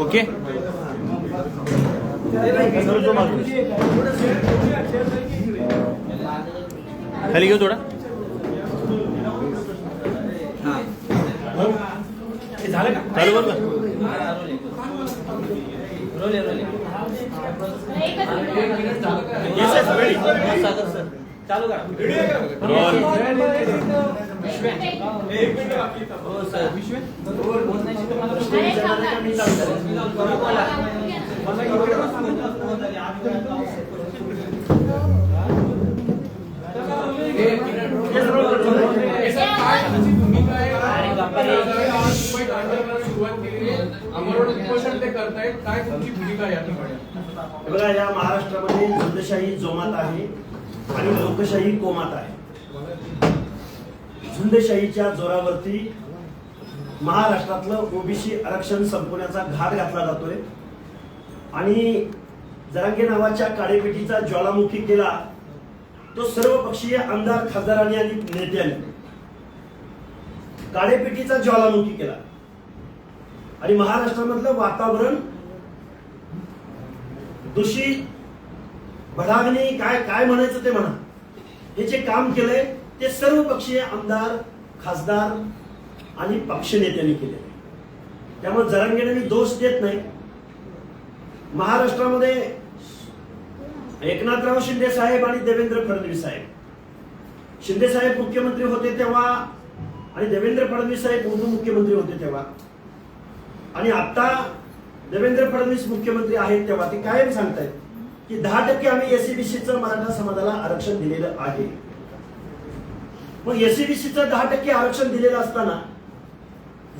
Okay. खाली घेऊ थोडा. हे झालं का? चालू करू. हो ते करतायत काय तुमची भूमिका या ठिकाणी हे बघा या महाराष्ट्रामध्ये झुंडशाही जोमात आहे आणि लोकशाही कोमात आहे. झुंडशाहीच्या जोरावरती महाराष्ट्रातलं ओबीसी आरक्षण संपवण्याचा घाट घातला जातोय. आणि जरांगे नावाच्या काळेपेटीचा ज्वालामुखी केला तो सर्व पक्षीय आमदार खासदारांनी आणि नेत्यांनी काळेपेटीचा ज्वालामुखी केला. आणि महाराष्ट्रामधलं वातावरण दूषित भडागणी काय काय म्हणायचं ते म्हणा. हे जे काम केलंय ते सर्व पक्षीय आमदार खासदार आणि पक्षनेत्यांनी केले त्यामुळे जरांगेने मी दोष देत नाही. महाराष्ट्रामध्ये एकनाथराव शिंदे साहेब आणि देवेंद्र फडणवीस साहेब. शिंदे साहेब मुख्यमंत्री होते तेव्हा आणि देवेंद्र फडणवीस साहेब उपमुख्यमंत्री होते तेव्हा. आणि आता देवेंद्र फडणवीस मुख्यमंत्री आहेत तेव्हा. ते कायम सांगतायत. की दहा टक्के आम्ही एसीबीसीचं मराठा समाजाला आरक्षण दिलेलं आहे. मग एसीबीसीचं दहा टक्के आरक्षण दिलेलं असताना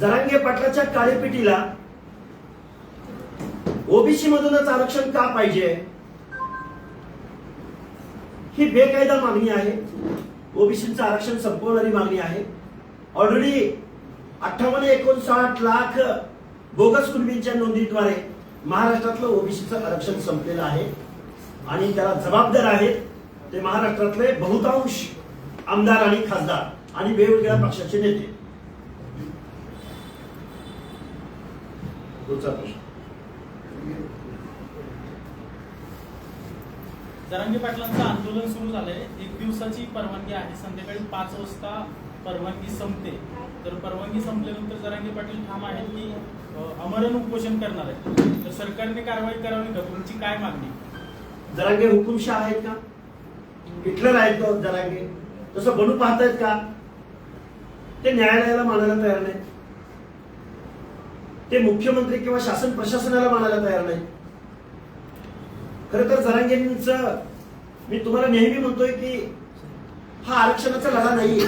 जरांगे पाटलाच्या काळेपिटीला ओबीसी मधूनच आरक्षण का पाहिजे? ही बेकायदा मागणी आहे. ओबीसीचं आरक्षण संपवणारी मागणी आहे. ऑलरेडी अठ्ठावन्न एकोणसाठ लाख बोगस कुटुंबींच्या नोंदीद्वारे महाराष्ट्रातलं ओबीसीचं आरक्षण संपलेलं आहे. आणि त्याला जबाबदार आहेत ते महाराष्ट्रातले बहुतांश आमदार आणि खासदार आणि वेगवेगळ्या पक्षाचे नेते. पुढचा प्रश्न. जरांगी पाटलांचं आंदोलन सुरू झालंय. एक दिवसाची परवानगी आहे. संध्याकाळी पाच वाजता परवानगी संपते. तर परवानगी संपल्यानंतर जरांगी पाटील ठाम आहेत की अमरण उपोषण करणार आहे तर सरकारने कारवाई करावी का? तुमची काय मागणी? जरांगे हुकुमशाह आहेत का? हिटलर आहेत का जरांगे? तसं बनू पाहतायत का? ते न्यायालयाला मानायला तयार नाही ते मुख्यमंत्री किंवा शासन प्रशासनाला मानायला तयार नाही खर तर जरांगेंच मी तुम्हाला नेहमी म्हणतोय की हा आरक्षणाचा लढा नाहीये.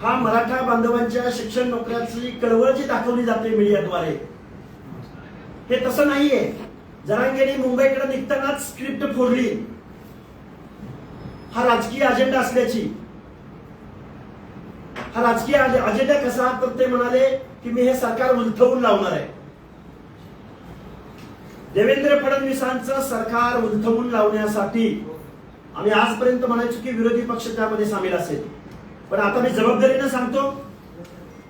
हा मराठा बांधवांच्या शिक्षण नोकऱ्याची कळवळ जी दाखवली जाते मीडियाद्वारे. हे तसं नाहीये. जरांगेने मुंबईकडे निघतानाच स्क्रिप्ट फोडली. हा राजकीय अजेंडा असल्याची. हा राजकीय अजेंडा कसा तर ते म्हणाले की मी हे सरकार उलथवून लावणार आहे. देवेंद्र फडणवीसांचं सरकार उलथवून लावण्यासाठी आम्ही आजपर्यंत म्हणायचो की विरोधी पक्ष त्यामध्ये सामील असेल. पण आता मी जबाबदारीनं सांगतो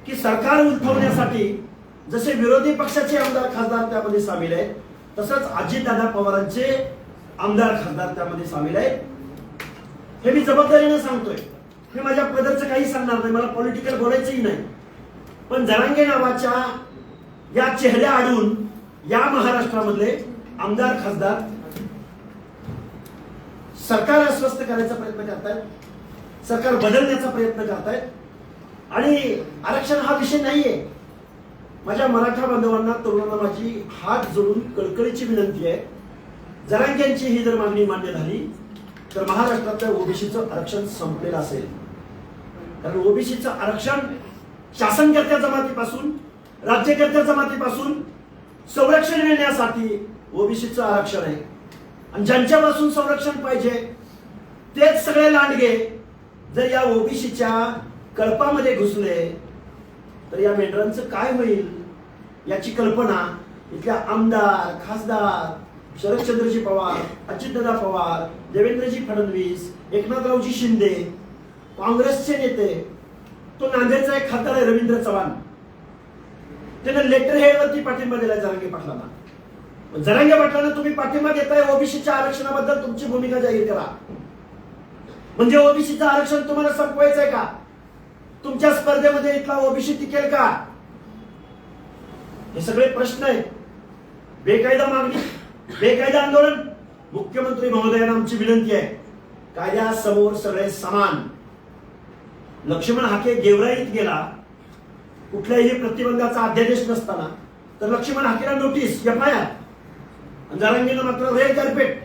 की सरकार उलथवण्यासाठी जसे विरोधी पक्षाचे आमदार खासदार त्यामध्ये सामील आहेत तसंच अजितदादा पवारांचे आमदार खासदार त्यामध्ये सामील आहेत. हे मी जबाबदारीनं सांगतोय. मी माझ्या पदरचं काही सांगणार नाही मला पॉलिटिकल बोलायचंही नाही. पण जरांगे नावाच्या या चेहऱ्या आडून या महाराष्ट्रामधले आमदार खासदार सरकार अस्वस्थ करायचा प्रयत्न करतायत सरकार बदलण्याचा प्रयत्न करतायत. आणि आरक्षण हा विषय नाहीये. माझ्या मराठा बांधवांना तरुणांना माझी हात जोडून कळकळीची विनंती आहे. जरांग्यांची ही जर मागणी मान्य झाली तर महाराष्ट्रातल्या ओबीसीचं आरक्षण संपलेलं असेल. कारण ओबीसीचं आरक्षण शासनकर्त्या जमातीपासून राज्यकर्त्या जमातीपासून संरक्षण मिळण्यासाठी ओबीसीचं आरक्षण आहे. आणि ज्यांच्यापासून संरक्षण पाहिजे तेच सगळे लांडगे जर या ओबीसीच्या कळपामध्ये घुसले तर या मेंढरांचं काय होईल? याची कल्पना इथल्या आमदार खासदार शरदचंद्रजी पवार अजितदादा पवार देवेंद्रजी फडणवीस एकनाथरावजी शिंदे काँग्रेसचे नेते तो नांदेडचा एक खासदार आहे रवींद्र चव्हाण. त्यानं लेटर हेडवरती पाठिंबा दिलाय जरांगे पाटलांना. जरांगे पाटलांना तुम्ही पाठिंबा देताय ओबीसीच्या आरक्षणाबद्दल तुमची भूमिका जाहीर करा. म्हणजे ओबीसीचं आरक्षण तुम्हाला संपवायचं आहे का? तुमच्या स्पर्धेमध्ये इथला ओबीसी टिकेल का? हे सगळे प्रश्न आहेत. बेकायदा मागणी बेकायदा आंदोलन. मुख्यमंत्री महोदयांना आमची विनंती आहे. कायद्यासमोर सगळे समान. लक्ष्मण हाके गेवराईत गेला. कुठल्याही प्रतिबंधाचा अध्यादेश नसताना. तर लक्ष्मण हाकेला नोटीस एफ आय आर मात्र रेड कार्पेट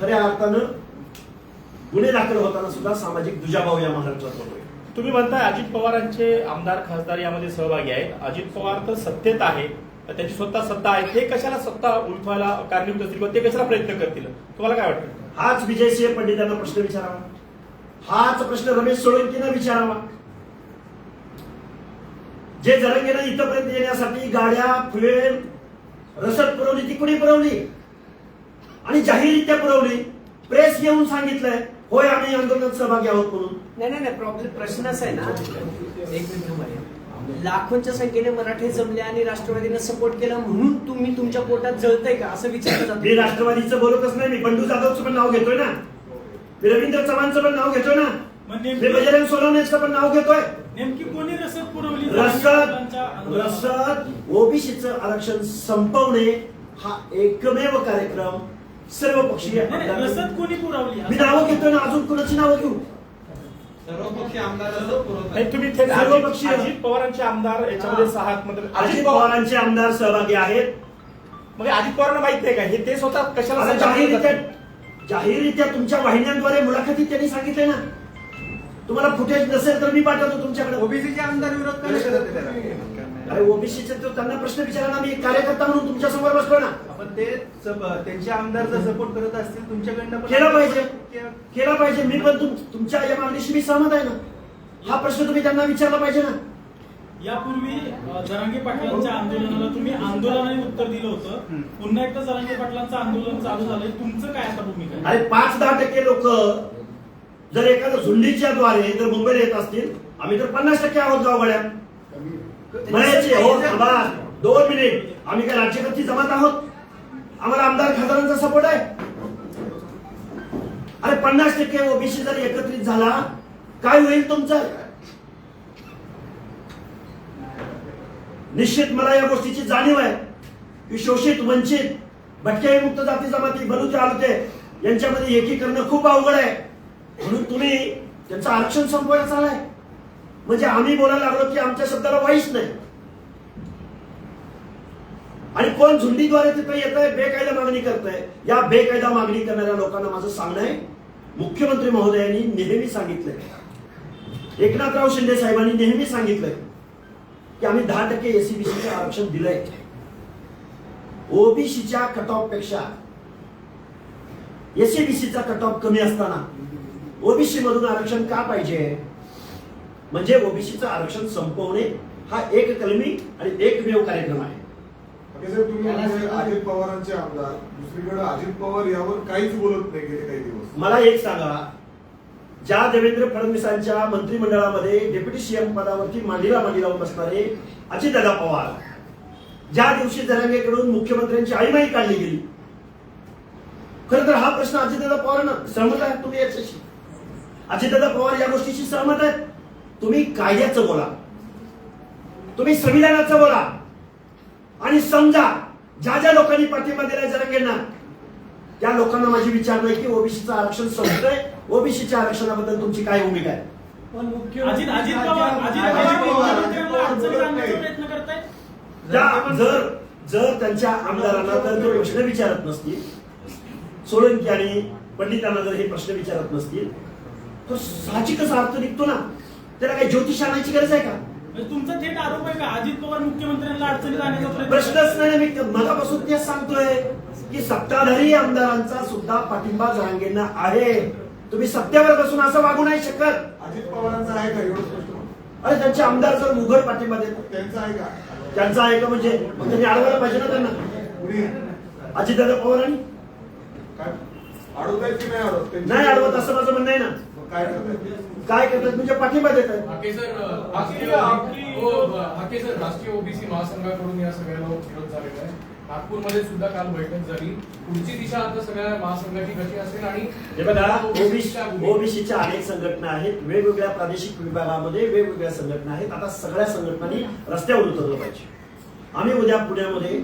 खऱ्या अर्थानं गुन्हे दाखल होताना सुद्धा सामाजिक दुजाभाव या महाराष्ट्रात होतोय तुम्ही म्हणताय अजित पवारांचे आमदार खासदार यामध्ये सहभागी आहेत. अजित पवार तर सत्तेत आहे. त्याची स्वतः सत्ता आहे. ते कशाला सत्ता उलथवायला कारणीभूत असतील किंवा ते कशाला प्रयत्न करतील? तुम्हाला काय वाटतं? हाच विजयसिंह पंडितांना प्रश्न विचारावा. हाच प्रश्न रमेश सोळंकीनं विचारावा. जे जरंगेनं इथपर्यंत येण्यासाठी गाड्या फुले रसद पुरवली ती कुणी पुरवली? आणि जाहीररित्या पुरवली? प्रेस येऊन सांगितलंय होय आम्ही आंदोलनात सहभागी आहोत म्हणून. नाही नाही नाही प्रॉब्लेम प्रश्न असा आहे ना. एक मिनिटमध्ये लाखोंच्या संख्येने मराठे जमले आणि राष्ट्रवादीनं सपोर्ट केला म्हणून तुम्ही तुमच्या पोटात जळतंय का? असं विचारलं मी जातं राष्ट्रवादीचं बोलतच नाही मी बंडू जाधवचं पण नाव घेतोय ना. मी रवींद्र चव्हाणचं पण नाव घेतोय ना. मग मी नेमकी बजरंग सोनवणेचं पण नाव घेतोय. नेमकी कोणी रसद पुरवली? रसद आंदोलनात? रसद ओबीसीचं आरक्षण संपवणे हा एकमेव कार्यक्रम. सर्व पक्षीय रसद कोणी पुरवली? मी नावं घेतोय ना अजून कोणाची नावं घेऊ? सर्वपक्षीय तुम्ही थेट अजित पक्षीय. अजित पवारांचे आमदार याच्यामध्ये सहा म्हणजे अजित पवारांचे आमदार सहभागी आहेत. म्हणजे अजित पवारांना माहीत नाही का? हे ते स्वतः कशाला आता जाहीररित्या? जाहीररित्या तुमच्या वाहिन्यांद्वारे मुलाखतीत त्यांनी सांगितले ना. तुम्हाला फुटेज नसेल तर मी पाठवतो तुमच्याकडे. ओबीसीचे आमदार विरोध करत त्याला? अरे ओबीसीचे तो त्यांना प्रश्न विचारला मी कार्यकर्ता म्हणून तुमच्यासमोर बसलो ना. आपण ते सब- त्यांचे आमदार जर सपोर्ट करत असतील तुमच्याकडनं पण केला पाहिजे. केला पाहिजे. मी पण तुम- तुमच्या या मागणीशी मी सहमत आहे ना. हा प्रश्न तुम्ही त्यांना विचारला पाहिजे ना. यापूर्वी अ, जरांगे पाटलांच्या आंदोलनाला तुम्ही आंदोलनाने उत्तर दिलं होतं. पुन्हा एकदा जरांगे पाटलांचं आंदोलन चालू झालंय. तुमचं काय आता भूमिका आहे? अरे पाच दहा टक्के लोक जर एखाद्या झुंडीच्या द्वारे जर मुंबईला येत असतील आम्ही तर पन्नास टक्के आहोत गावगाड्या म्हणायचे हो थांबा दोन मिनिट. आम्ही काय राज्यकर्ती जमात आहोत? आम्हाला आमदार खासदारांचा सपोर्ट आहे. अरे पन्नास टक्के ओबीसी जर एकत्रित झाला काय होईल तुमचं? निश्चित मला या गोष्टीची जाणीव आहे. की शोषित वंचित भटक्या मुक्त जाती जमाती बलुते आलते यांच्यामध्ये एकीकरण खूप अवघड आहे. म्हणून तुम्ही त्यांचं आरक्षण संपवायला चाललाय. म्हणजे आम्ही बोलायला लागलो की आमच्या शब्दाला वाईच नाही. आणि कोण झुंडीद्वारे तिथे येत आहे बेकायदा मागणी करत आहे या बेकायदा मागणी करणाऱ्या लोकांना माझं सांगणं आहे. मुख्यमंत्री महोदयांनी नेहमी सांगितलंय. एकनाथराव शिंदे साहेबांनी नेहमी सांगितलंय की आम्ही दहा टक्के एसीबीसीचं आरक्षण दिलंय. ओबीसीच्या कट ऑफपेक्षा एसीबीसीचा कट ऑफ कमी असताना ओबीसी मधून आरक्षण का पाहिजे? म्हणजे ओबीसीचं आरक्षण संपवणे हा एक कलमी आणि एकमेव कार्यक्रम आहे. म्हणजे अजित पवारांचे आमदार दुसरीकडे अजित पवार यावर काहीच बोलत नाही गेले काही दिवस. मला एक सांगा ज्या देवेंद्र फडणवीसांच्या मंत्रिमंडळामध्ये डेप्युटी सीएम पदावरती मांडीला मांडी लावून बसणारे अजितदादा पवार ज्या दिवशी जरांगेकडून मुख्यमंत्र्यांची आईमाई काढली गेली खरं तर हा प्रश्न अजितदादा पवारांना सहमत आहे तुम्ही याच्याशी? अजितदादा पवार या गोष्टीशी सहमत आहेत? तुम्ही कायद्याचं बोला. तुम्ही संविधानाचं बोला. आणि समजा ज्या ज्या लोकांनी पाठिंबा दिलाय जरांगेंना त्या लोकांना माझी विचार नाही की ओबीसीचं आरक्षण संपतंय. ओबीसीच्या आरक्षणाबद्दल तुमची काय भूमिका आहे? अजित अजित पवार अजित अजित पवार पवार- मुख्यमंत्र्यांना अडचणीत आणण्याचा प्रयत्न करतायत त्या जर जर त्यांच्या आमदारांना जर ते प्रश्न विचारत नसतील सोळंकी आणि पंडितांना जर हे प्रश्न विचारत नसतील तर साहजिकच अर्थ निघतो ना. त्याला काही ज्योतिष आणायची गरज आहे का? म्हणजे तुमचा थेट आरोप आहे का? अजित पवार मुख्यमंत्र्यांना अडचणीत आणण्याचा प्रयत्न प्रश्नच नाही मी मगापासून तेच सांगतोय की सत्ताधारी आमदारांचा सुद्धा पाठिंबा जरांगेंना आहे. तुम्ही सत्तेवर बसून असं वागू नाही शकत. अजित पवारांचा आहे का? एवढं स्पष्ट म्हणून? अरे त्यांचे आमदार जर उघड पाठिंबा देतात. त्यांचा आहे का? त्यांचा आहे का म्हणजे? मग त्यांनी अडवायला पाहिजे ना त्यांना. अजितदादा पवारांनी काय? अडवतायत की नाही अडवत? नाही अडवत असं माझं म्हणणं आहे ना. काय काय करतात? म्हणजे पाठिंबा देत आहेत राष्ट्रीय आपली- हाके सर राष्ट्रीय ओबीसी महासंघाकडून या सगळ्याला विरोध झालेला आहे. नागपूरमध्ये सुद्धा काल बैठक झाली. पुढची दिशा आता सगळ्या महासंघाची कशी असेल आणि हे ओबीसीच्या अनेक संघटना आहेत. वेगवेगळ्या प्रादेशिक विभागामध्ये वेगवेगळ्या संघटना आहेत. आता सगळ्या संघटनांनी रस्त्यावर उतरलं पाहिजे. आम्ही उद्या पुण्यामध्ये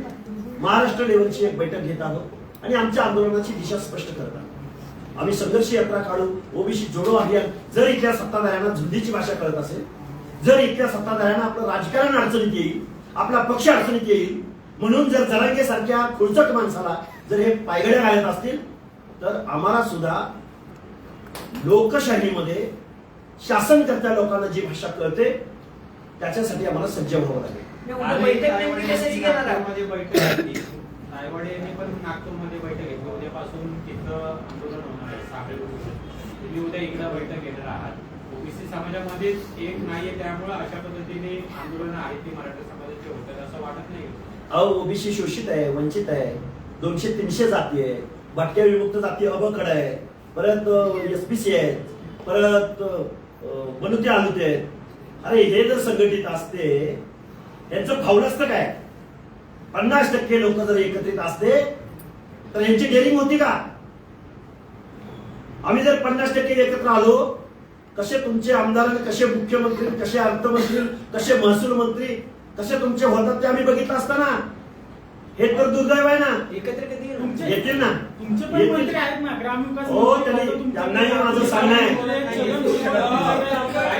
महाराष्ट्र लेवलची एक बैठक घेत आहोत आणि आमच्या आंदोलनाची दिशा स्पष्ट करत आहोत. आम्ही संघर्ष यात्रा काढू ओबीसी जोडो अभियान जर इथल्या सत्ताधाऱ्यांना झुंडीची भाषा कळत असेल जर इथल्या सत्ताधाऱ्यांना आपलं राजकारण अडचणीत येईल आपला पक्ष अडचणीत येईल म्हणून जर जरांगे सारख्या खुळचट माणसाला जर हे पायगड्या घालत असतील तर आम्हाला सुद्धा लोकशाहीमध्ये शासनकर्त्या लोकांना जी भाषा कळते त्याच्यासाठी आम्हाला सज्ज व्हावं लागेल. नाही, बैठक रायवाडे यांनी पण नागपूरमध्ये बैठक घेतली. उद्यापासून तिथं आंदोलन होणार आहे साखळी तुम्ही उद्या एकदा बैठक घेणार आहात. ओबीसी समाजामध्ये एक नाहीये त्यामुळे अशा पद्धतीने आंदोलन आहेत ती मराठा समाजाची होतात असं वाटत नाही. अहो ओबीसी शोषित आहे वंचित आहे. दोनशे तीनशे जाती आहे. भटक्या विमुक्त जाती अबकड आहे. परत एस पी सी आहेत. परत बनुते आलुते आहेत. अरे हे जर संघटित असते यांचं फावलं असतं काय? पन्नास टक्के लोक जर एकत्रित असते तर यांची डेअरिंग होती का? आम्ही जर पन्नास टक्के एकत्र आलो कसे तुमचे आमदार कसे मुख्यमंत्री कसे अर्थमंत्री कसे महसूल मंत्री कसे तुमचे होतात ते आम्ही बघितलं असताना. हे तर दुर्दैव आहे ना. एकत्र येतील ना. हो, त्यांनाही माझं सांगणं आहे.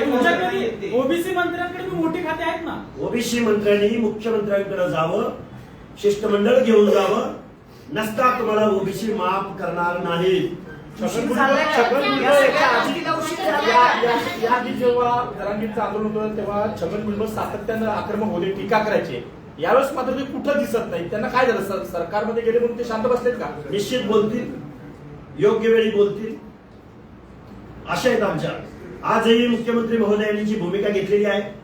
तुमच्याकडे ओबीसी मंत्र्यांकडे मोठी खाते आहेत ना. ओबीसी मंत्र्यांनी मुख्यमंत्र्यांकडे जावं. शिष्टमंडळ घेऊन जावं. नसता तुम्हाला ओबीसी माफ करणार नाही. जेव्हा आंदोलन होतं तेव्हा छगन भुजबळ सातत्यानं आक्रमक होते टीका करायचे. यावेळेस मात्र ते कुठं दिसत नाही त्यांना काय झालं? सर सरकारमध्ये गेले म्हणून ते शांत बसलेत का? निश्चित बोलतील. योग्य वेळी बोलतील. अशा आहेत आमच्या. आजही मुख्यमंत्री महोदयांनी जी भूमिका घेतलेली आहे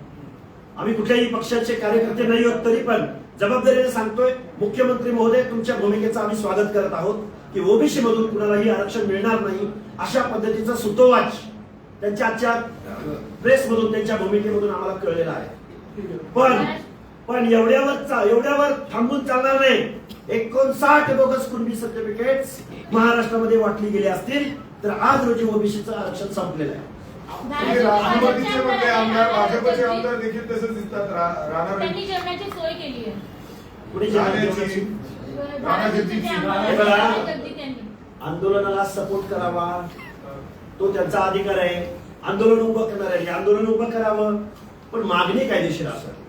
आम्ही कुठल्याही पक्षाचे कार्यकर्ते नाही आहोत तरी पण जबाबदारीने सांगतोय मुख्यमंत्री महोदय तुमच्या भूमिकेचं आम्ही स्वागत करत आहोत की ओबीसी मधून कुणालाही आरक्षण मिळणार नाही अशा पद्धतीचा सुतोवाच त्यांच्या आजच्या प्रेस मधून त्यांच्या भूमिकेमधून आम्हाला कळलेला आहे. पण पण एवढ्यावर चा- एवढ्यावर थांबून चालणार नाही. एकोणसाठ बोगस कुणबी सर्टिफिकेट महाराष्ट्रामध्ये वाटली गेली असतील तर आज रोजी ओबीसीचं आरक्षण संपलेलं आहे. राष्ट्रवादीचे म्हणले आमदार भाजपचे आमदार देखील तसंच दिसतात. राणा त्यांनी जेवणाची सोय केली आहे. अगदी त्यांनी. आंदोलनाला सपोर्ट करावा. तो त्यांचा अधिकार आहे. आंदोलन उभं करणार आहे. आंदोलन उभं करावं. पण मागणी कायदेशीर पण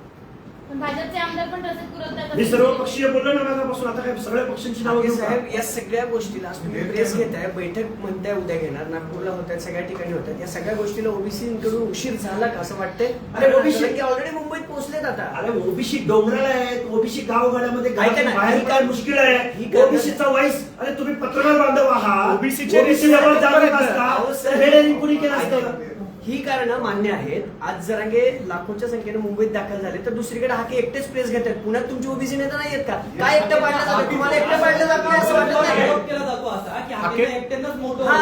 भाजपचे आमदार पण तसेच पुरवतात मी सर्व पक्षीय बोललो ना मागापासून आता काय सगळ्या पक्षांची नावं ठाकरे घेऊ का? साहेब या सगळ्या गोष्टीला आज तुम्ही प्रेस घेताय बैठक म्हणताय उद्या घेणार नागपूरला होत आहेत सगळ्या ठिकाणी होत आहेत या सगळ्या गोष्टीला ओबीसी कडून उशीर झाला का असं वाटतंय? अरे की ऑलरेडी मुंबईत पोहोचलेत आता. अरे ओबीसी डोंगराला आहेत ओबीसी गावगाड्यामध्ये बाहेर ही काय काय- मुश्किल ही आहे काय- ओबीसीचा वॉइस अरे तुम्ही पत्रकार बांधव आहात. OBC चे ओबीसी जवळ अहो, असता हे कुणी केलं असतं? ही कारणं मान्य आहेत. आज जरांगे लाखोच्या संख्येने मुंबईत दाखल झाले तर दुसरीकडे हाके एकटेच प्रेस घेत आहेत पुण्यात तुमचे ओबीसी नेता नाही आहेत का काय एकटं पाडलं जातं? तुम्हाला एकटं पाडलं जात नाही असं वाटत नाही. हा.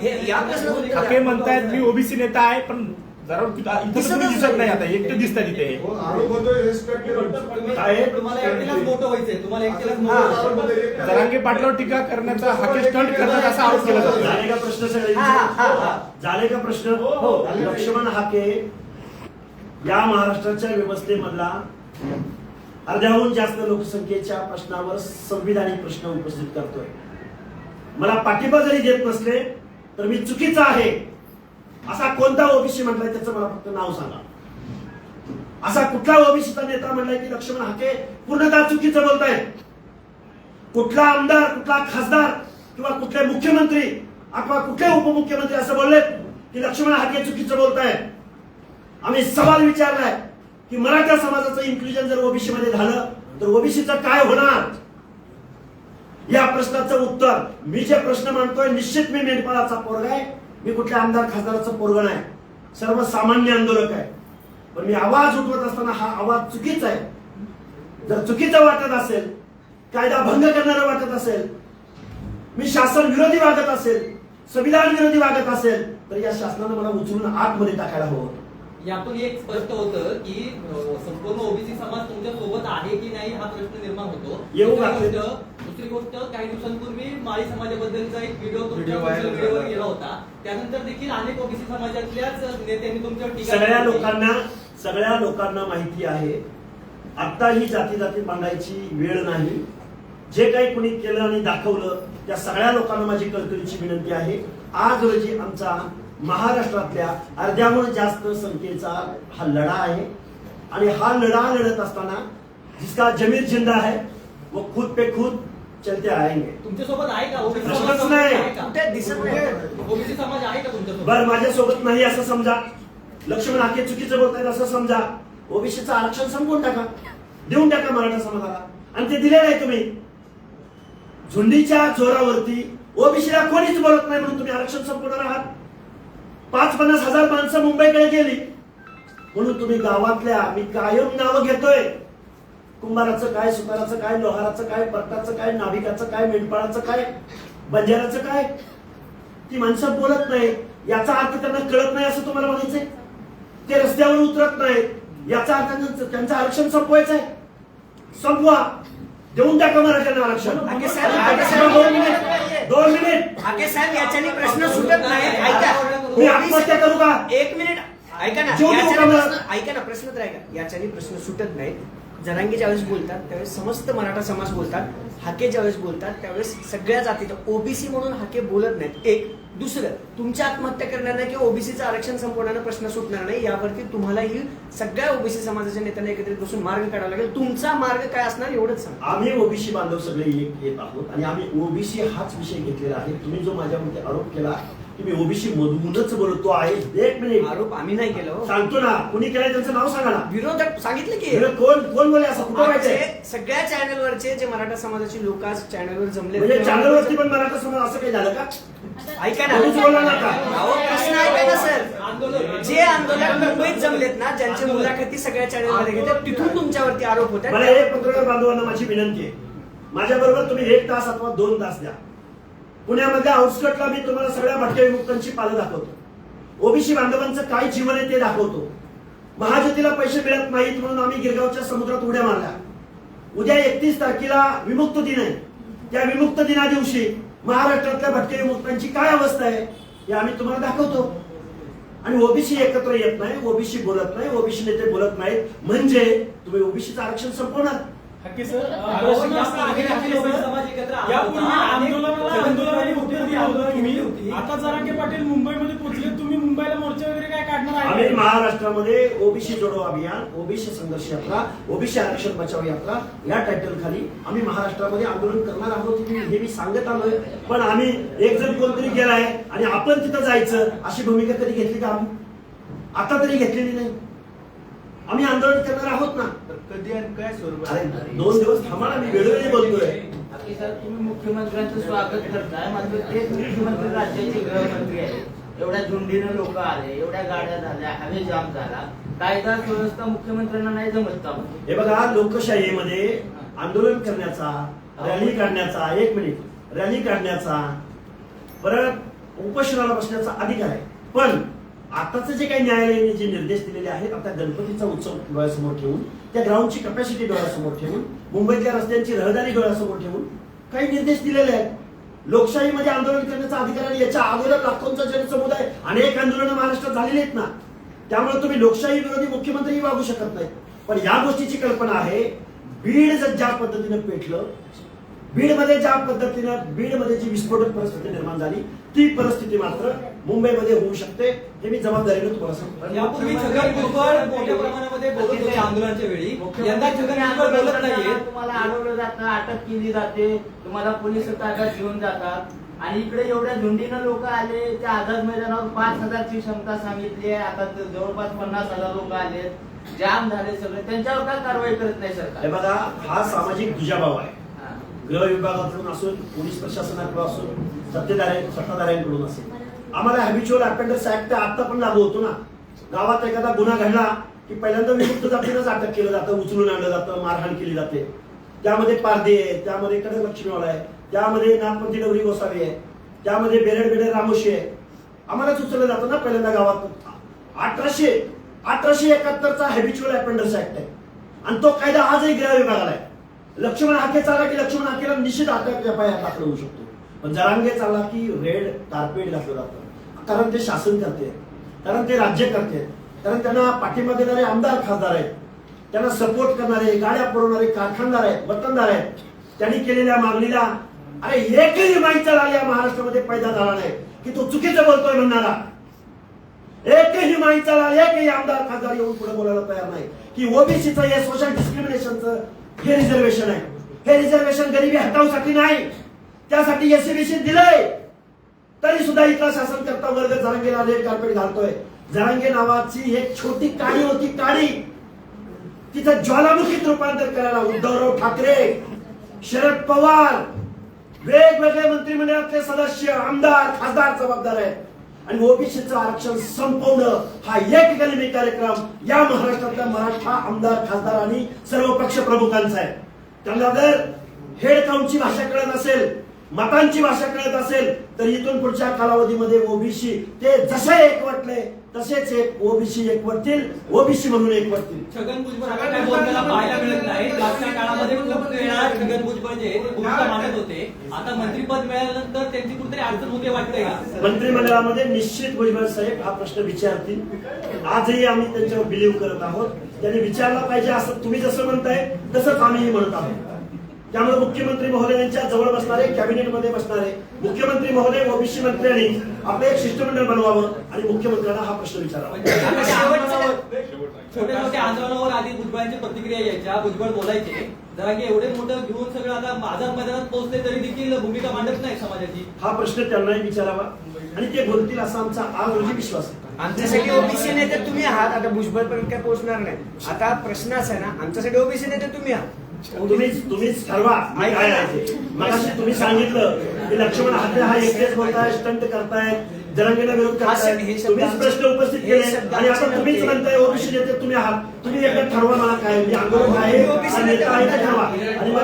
हे- या प्रश्नाचं उत्तर म्हणतायत मी ओबीसी नेता आहे पण जरा इथं दिसतच तुम्ही दिसत नाही. नाही आता एकटे दिसतात इथे हो, हे हा. जरांगे पाटलावर टीका करण्याचा हाके स्टंट करण्याचा असा आरोप केला जातो झाले का प्रश्न सगळे हा, हा, हा. झाले का प्रश्न? हो लक्ष्मण हाके या महाराष्ट्राच्या व्यवस्थेमधला अर्ध्याहून जास्त लोकसंख्येच्या प्रश्नावर संविधानिक प्रश्न उपस्थित करतोय. मला पाठिंबा जरी देत नसले तर मी चुकीचा आहे. असा कोणता ओबीसी म्हटलाय त्याचं मला फक्त नाव सांगा. असा कुठला ओबीसीचा नेता म्हणलाय की लक्ष्मण हाके पूर्णतः चुकीचं बोलतायत कुठला आमदार कुठला खासदार किंवा कुठले मुख्यमंत्री अथवा कुठले उपमुख्यमंत्री असं बोललेत की लक्ष्मण हाके चुकीचं बोलताय? आम्ही सवाल विचारलाय की मराठा समाजाचं इन्क्लुजन जर ओबीसी मध्ये झालं तर ओबीसीचं काय होणार? या प्रश्नाचं उत्तर मी जे प्रश्न मांडतोय निश्चित मी मेंढपाळाचा पोरगा आहे. मी कुठल्या आमदार खासदाराचं पोरग नाही. सर्वसामान्य आंदोलक आहे. पण मी आवाज उठवत असताना हा आवाज चुकीचा आहे. जर चुकीचा वाटत असेल कायदा भंग करणारं वाटत असेल मी शासन विरोधी वागत असेल संविधान विरोधी वागत असेल तर या शासनानं मला उचलून आतमध्ये टाकायला हवं यातून एक स्पष्ट होतं की संपूर्ण ओबीसी समाज तुमच्यासोबत आहे की नाही हा प्रश्न निर्माण होतो दुसरी. गोष्ट काही दिवसांपूर्वी माळी समाजाबद्दलचा एक व्हिडिओ तुमच्या व्हिडिओ सोशल व्हायरल मीडियावर झाला. गेला होता त्यानंतर देखील अनेक ओबीसी समाजातल्याच नेत्यांनी तुमच्यावर टीका सगळ्या. लोकांना सगळ्या लोकांना माहिती आहे आता ही जाती जाती मांडायची वेळ नाही जे काही कुणी केलं आणि दाखवलं त्या सगळ्या लोकांना माझी कळकळीची विनंती आहे आज रोजी आमचा महाराष्ट्रातल्या अर्ध्याहून जास्त संख्येचा हा लढा आहे. आणि हा लढा लढत असताना जिसका जमीर जिंदा है वो खुद पे खुद चलते आएंगे. तुमच्यासोबत आहे का? ओबीसी प्रश्नच समाज नाही. आहे का? कुठे दिसत नाही. ओबीसी समाज आहे का तुमच्यासोबत? बर माझ्यासोबत नाही असं समजा. लक्ष्मण हाके चुकीचं बोलतायत असं समजा. ओबीसीचं आरक्षण संपवून टाका. देऊन टाका मराठा समाजाला. आणि ते दिले नाही तुम्ही. झुंडीच्या जोरावरती ओबीसीला कोणीच बोलत नाही म्हणून तुम्ही आरक्षण संपवणार आहात. पाच पन्नास हजार माणसं मुंबईकडे गेली. म्हणून तुम्ही गावातल्या मी कायम नावं घेतोय. कुंभाराचं काय सुताराचं काय लोहाराचं काय परटाचं काय नाभिकाचं काय मेंढपाळाचं काय बंजाराचं काय? ती माणसं बोलत नाही याचा अर्थ त्यांना कळत नाही असं तुम्हाला म्हणायचंय? ते रस्त्यावर उतरत नाहीत. याचा अर्थ त्यांचं- आरक्षण संपवायचं आहे संपवा. देऊन टाका मराठ्यांना आरक्षण. दोन मिनिट. दोन मिनिट. हाके साहेब याच्याने प्रश्न सुटत नाही. ऐका. मी आत्महत्या करू का? एक मिनिट. ऐका ना जेवू याच्याने नका मला. प्रश्न- ऐका ना प्रश्न तर ऐका. याच्याने प्रश्न सुटत नाहीत. जरांगे ज्यावेळेस बोलतात त्यावेळेस समस्त मराठा समाज बोलतात. हाके ज्यावेळेस बोलतात त्यावेळेस सगळ्या जातीचं ओबीसी म्हणून हाके बोलत नाहीत. एक. दुसरं तुमच्या आत्महत्या करणार नाही किंवा ओबीसीचं आरक्षण संपवण्यानं प्रश्न सुटणार नाही. यावरती तुम्हाला ही सगळ्या ओबीसी समाजाच्या नेत्यांना एकत्रित बसून मार्ग काढावा लागेल. तुमचा मार्ग काय असणार एवढंच सांगा. आम्ही ओबीसी बांधव सगळे एक येत आहोत आणि आम्ही ओबीसी हाच विषय घेतलेला आहे. तुम्ही जो माझ्यामध्ये आरोप केला की मी ओबीसी मधूनच बोलतो आहे. एक मिनिट आरोप आम्ही नाही केला हो. सांगतो ना. कुणी केलाय त्यांचं नाव सांगा ना. विरोधक सांगितलं की. हे कोण कोण बोले असं? कुठं मागचे सगळ्या चॅनलवरचे जे मराठा समाजाची लोक आज चॅनलवर जमले म्हणजे चॅनलवरती पण मराठा समाज असं काही झालं का? ऐका ना. कोणीच बोलला नका. अहो, प्रश्न ऐका ना सर. जे आंदोलन मुंबईत जमलेत ना ज्यांच्या मुलाखती सगळ्या चॅनलमध्ये घेतात तिथून तुमच्यावरती आरोप होतात. मला एक पत्रकार बांधवांना माझी विनंती आहे. माझ्या बरोबर तुम्ही एक तास अथवा दोन तास द्या. पुण्यामध्ये आउटस्कटला मी तुम्हाला सगळ्या भटक्या विमुक्तांची पालं दाखवतो. ओबीसी बांधवांचं काय जीवन आहे ते दाखवतो. महाज्योतीला पैसे मिळत नाहीत म्हणून आम्ही गिरगावच्या समुद्रात उड्या मारल्या. उद्या एकतीस तारखेला विमुक्त दिन आहे. त्या विमुक्त दिना दिवशी महाराष्ट्रातल्या भटक्या विमुक्तांची काय अवस्था आहे हे आम्ही तुम्हाला दाखवतो. आणि ओबीसी एकत्र येत नाही ओबीसी बोलत नाही ओबीसी नेते बोलत नाहीत. म्हणजे तुम्ही ओबीसीचं आरक्षण संपवणार. हक्के सर यापूर्वी आंदोलनाला आंदोलनाने उत्तर दिलं तुम्ही. आता जरांगे पाटील मुंबईमध्ये पोहोचले तुम्ही मुंबईला मोर्चा वगैरे काय काढणार आम्ही आहे? का? महाराष्ट्रामध्ये ओबीसी जोडो अभियान ओबीसी संघर्ष यात्रा ओबीसी आरक्षण बचाव यात्रा या टायटल खाली आम्ही महाराष्ट्रामध्ये आंदोलन करणार आहोत हे मी- हे मी सांगत आलोय. पण आम्ही एक जण कोणतरी गेलाय आणि आपण तिथं जायचं अशी भूमिका कधी घेतली का आम्ही? आता तरी घेतलेली नाही. आम्ही आंदोलन करणार आहोत ना. कधी आणि काय स्वरूप अरे दोन दिवस थांबा ना मी वेळोवेळी बोलतोय. सर तुम्ही मुख्यमंत्र्यांचं स्वागत करताय. मात्र तेच मुख्यमंत्री राज्याचे गृहमंत्री आहेत. एवढ्या झुंडीनं लोक आले एवढ्या गाड्या झाल्या हवे जाम झाला. कायदा सुव्यवस्था मुख्यमंत्र्यांना नाही जमत का हे बघा लोकशाहीमध्ये आंदोलन करण्याचा रॅली काढण्याचा एक मिनिट. रॅली काढण्याचा परत उपोषणाला बसण्याचा अधिकार आहे. पण आताच जे काही न्यायालयाने जे निर्देश दिलेले आहेत आता गणपतीचा उत्सव डोळ्यासमोर ठेवून त्या ग्राउंडची कपॅसिटी डोळ्यासमोर ठेवून मुंबईतल्या रस्त्यांची रहदारी डोळ्यासमोर ठेवून काही निर्देश दिलेले आहेत. लोकशाहीमध्ये आंदोलन करण्याचा अधिकार आणि याच्या अगोदर लाखोंचा जनसमुदाय अनेक आंदोलनं महाराष्ट्रात झालेली आहेत ना त्यामुळे तुम्ही लोकशाही विरोधी मुख्यमंत्रीही वागू शकत नाही पण या गोष्टीची कल्पना आहे बीड जर ज्या पद्धतीनं पेटलं बीडमध्ये ज्या पद्धतीनं बीडमध्ये जी विस्फोटक परिस्थिती निर्माण झाली ती परिस्थिती मात्र मुंबईमध्ये होऊ शकते हे मी जबाबदारीने तुम्हाला सांगतो. यापूर्वी छगन भुजबळ मोठ्या प्रमाणामध्ये बोलत होते आंदोलनाच्या वेळी. यंदा छगन भुजबळ बोलत नाहीये तुम्हाला अडवलं जातं अटक केली जाते तुम्हाला पोलीस ताब्यात घेऊन जातात. आणि इकडे एवढ्या झुंडीनं लोक आले त्या आझाद मैदानावर पाच हजारची क्षमता सांगितली आहे. आता जवळपास पन्नास हजार लोक आले जाम झाले सगळे. त्यांच्यावर का कारवाई करत नाही हे सरकार बघा हा सामाजिक दुजाभाव आहे. हा. गृह विभागाकडून असून पोलीस प्रशासनाकडून असून सत्तेधाऱ्या सत्ताधाऱ्यांकडून असेल. आम्हाला हॅबिच्युअल अपेंडन्स ऍक्ट आता पण लागू होतो ना. गावात एखादा गुन्हा घडला की पहिल्यांदा विमुक्त जातीनंच अटक केलं जातं उचलून आणलं जातं मारहाण केली जाते. त्यामध्ये पारदे आहे त्यामध्ये कडक लक्ष्मीवाला आहे त्यामध्ये नागपंथी डवरी गोसावी आहे त्यामध्ये बेरड बेरड रामोशी आहे. आम्हालाच उचललं जातं ना पहिल्यांदा गावात. अठराशे अठराशे एकाहत्तरचा हॅबिच्युअल अपेंडन्स ऍक्ट आहे. आणि तो कायदा आजही गृह विभागाला आहे. लक्ष्मण हाके चालला की लक्ष्मण हाकेला निश्चित अटक पाया दाखल होऊ शकतो. पण जरांगे चालला की रेड कार्पेट घातलं जातं. कारण ते शासन करते. कारण ते राज्य करते. कारण त्यांना पाठिंबा देणारे आमदार खासदार आहेत. त्यांना सपोर्ट करणारे गाड्या पुरवणारे कारखानदार आहेत वतनदार आहेत. त्यांनी केलेल्या मागणीला अरे एकही माहीत झाला या महाराष्ट्रामध्ये पैदा झाला नाही. की तो चुकीचं बोलतोय म्हणणारा. एकही माहिती झाला एकही आमदार खासदार येऊन पुढे बोलायला तयार नाही. की ओबीसीचं हे सोशल डिस्क्रिमिनेशनचं हे रिझर्वेशन आहे. हे रिझर्वेशन गरिबी हटावसाठी नाही. त्यासाठी एसीबीसी दिलंय. तरी सुद्धा इथला शासन करता वर्ग जरांगेला रेड कार्पेट घालतोय. जरांगे नावाची एक छोटी काडी होती काडी. तिथं ज्वालामुखीत रूपांतर करायला उद्धवराव ठाकरे शरद पवार वेगवेगळे मंत्रिमंडळातले सदस्य आमदार खासदार जबाबदार आहेत. आणि ओबीसीचं आरक्षण संपवणं हा एक गनिमी कार्यक्रम या महाराष्ट्रातल्या मराठा आमदार खासदार आणि सर्व पक्ष प्रमुखांचा आहे. त्यांना जर हेड काउंटची भाषा कळत असेल मतांची भाषा कळत असेल तर इथून पुढच्या कालावधीमध्ये ओबीसी ते जसे एकवटले तसेच एक ओबीसी एकवटतील ओबीसी म्हणून एकवटतील छगन भुजबळ आता काय बोलताना पाहायला मिळत नाही. मागच्या काळामध्ये खूप वेळा छगन भुजबळ जे भूमिका मांडत होते. आता मंत्रीपद मिळाल्यानंतर त्यांची कुठेतरी अडचण होते वाटतंय का? मंत्रिमंडळामध्ये निश्चित भुजबळ साहेब हा प्रश्न विचारतील. आजही आम्ही त्यांच्यावर बिलीव्ह करत आहोत. त्यांनी विचारला पाहिजे असं तुम्ही जसं म्हणताय तसंच आम्ही म्हणत आहोत. त्यामुळे मुख्यमंत्री महोदय यांच्या जवळ बसणारे कॅबिनेटमध्ये बसणारे मुख्यमंत्री महोदय ओबीसी मंत्र्यांनी आपलं एक शिष्टमंडळ बनवावं आणि मुख्यमंत्र्यांना हा प्रश्न विचारावा. छोटे मोठे आंदोलनावर आधी भुजबळांची प्रतिक्रिया यायच्या भुजबळ बोलायचे. जरा की एवढे मोठं घेऊन सगळं आता आझाद मैदानात पोहोचले तरी देखील भूमिका मांडत नाही समाजाची. हा प्रश्न त्यांनाही विचारावा. आणि ते बोलतील असा आमचा आज रोजी विश्वास आहे. आमच्यासाठी ओबीसी नेते तुम्ही आहात. आता भुजबळ पर्यंत काय पोहोचणार नाही. आता प्रश्न असा आहे ना आमच्यासाठी ओबीसी नेते तुम्ही आहात. तुम्हीच तुम्हीच ठरवा. मी काय. मगाशी तुम्ही सांगितलं की लक्ष्मण हाते हा एकटेच बोलताय स्टंट करतायत विरोध हा करताय हे तुम्हीच प्रश्न उपस्थित हे केले आणि आता तुम्हीच. म्हणताय ओबीसी नेते तुम्ही आहात. तुम्ही एकदा ठरवा मला काय आंदोलन आहे मी OBC आणि नेता आहे ते ठरवा. आणि मग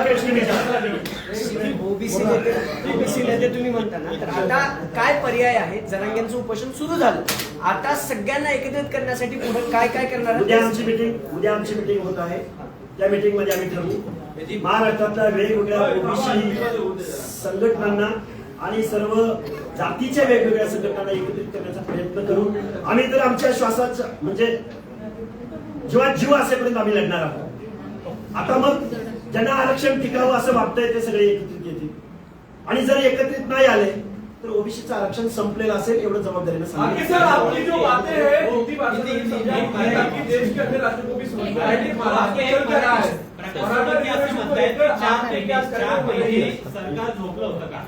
ओबीसी नेते ओबीसी नेते तुम्ही म्हणता ना तर आता काय पर्याय आहे जनांग्यांचं उपोषण सुरू झालं. आता सगळ्यांना एकत्रित करण्यासाठी पुढे काय काय करणार उद्या? आमची मिटिंग उद्या आमची मिटिंग होत आहे. त्या मिटिंगमध्ये आम्ही ठरवू. महाराष्ट्रातल्या वेगवेगळ्या ओबीसी संघटनांना आणि सर्व जातीच्या वेगवेगळ्या संघटनांना एकत्रित करण्याचा प्रयत्न करू आम्ही तर आमच्या श्वासाचा म्हणजे जेव्हा जीव असेपर्यंत आम्ही लढणार आहोत. आता मग ज्यांना आरक्षण टिकावं असं वाटतंय ते सगळे एकत्रित येतील. आणि जर एकत्रित नाही आले तर ओबीसीचं आरक्षण संपलेलं असेल एवढं जबाबदारीनं आगे सांगितलं सर आपकी जो बातें हैं हिंदी भाषा में समझा कि देश के अंदर राष्ट्र को भी समझ में आए कि महाराष्ट्र चल क्या रहा है प्रकाश जावडेकर असं चार चार महिने सरकार झोपलं होतं का?